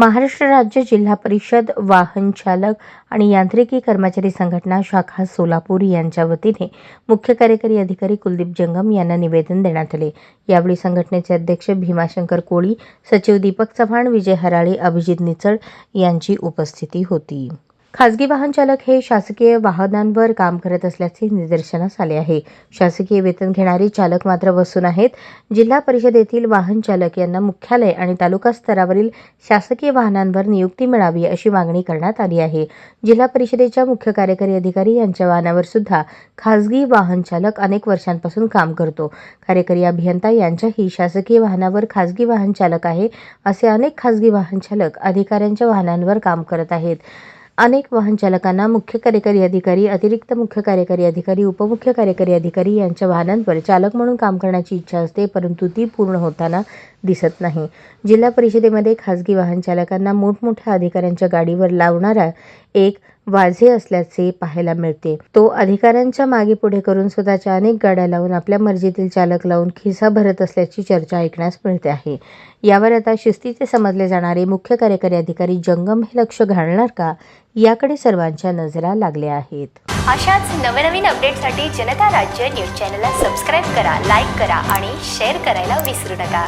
महाराष्ट्र राज्य जिल्हा परिषद वाहन चालक आणि यांत्रिकी कर्मचारी संघटना शाखा सोलापूर यांच्या वतीने मुख्य कार्यकारी अधिकारी कुलदीप जंगम यांना निवेदन देण्यात आले. यावेळी संघटनेचे अध्यक्ष भीमाशंकर कोळी सचिव दीपक चव्हाण विजय हराळे अभिजित निचळ यांची उपस्थिती होती. खासगी वाहन चालक हे शासकीय वाहनांवर काम करत असल्याचे निदर्शनास आले आहे. शासकीय वेतन घेणारे चालक मात्र बसून आहेत. जिल्हा परिषदेतील वाहन चालक यांना मुख्यालय आणि तालुका स्तरावरील शासकीय वाहनांवर नियुक्ती मिळावी अशी मागणी करण्यात आली आहे. जिल्हा परिषदेच्या मुख्य कार्यकारी अधिकारी यांच्या वाहनावर सुद्धा खासगी वाहन चालक अनेक वर्षांपासून काम करतो. कार्यकारी अभियंता यांच्याही शासकीय वाहनावर खासगी वाहन चालक आहे असे अनेक खासगी वाहन चालक अधिकाऱ्यांच्या वाहनांवर काम करत आहेत. अनेक वाहन चालकांना मुख्य कार्यकारी अधिकारी अतिरिक्त मुख्य कार्यकारी अधिकारी उपमुख्य कार्यकारी अधिकारी यांच्या वाहनांवर चालक म्हणून काम करण्याची इच्छा असते परंतु ती पूर्ण होताना दिसत नाही. जिल्हा परिषदेमध्ये खासगी वाहन चालकांना मोठमोठ्या अधिकाऱ्यांच्या गाडीवर लावणारा एक वाझे असल्याचे पाहायला मिळते. तो अधिकाऱ्यांच्या मागे पुढे करून स्वतःच्या अनेक गाड्या लावून आपल्या मर्जीतील चालक लावून खिसा भरत असल्याची चर्चा ऐकण्यास मिळते आहे. यावर आता शिस्तीचे समजले जाणारे मुख्य कार्यकारी अधिकारी जंगम हे लक्ष घालणार का याकडे सर्वांच्या नजरा लागल्या आहेत. अशाच नवनवीन अपडेटसाठी जनता राज्य न्यूज चॅनलला सबस्क्राईब करा लाईक करा आणि शेअर करायला विसरू नका.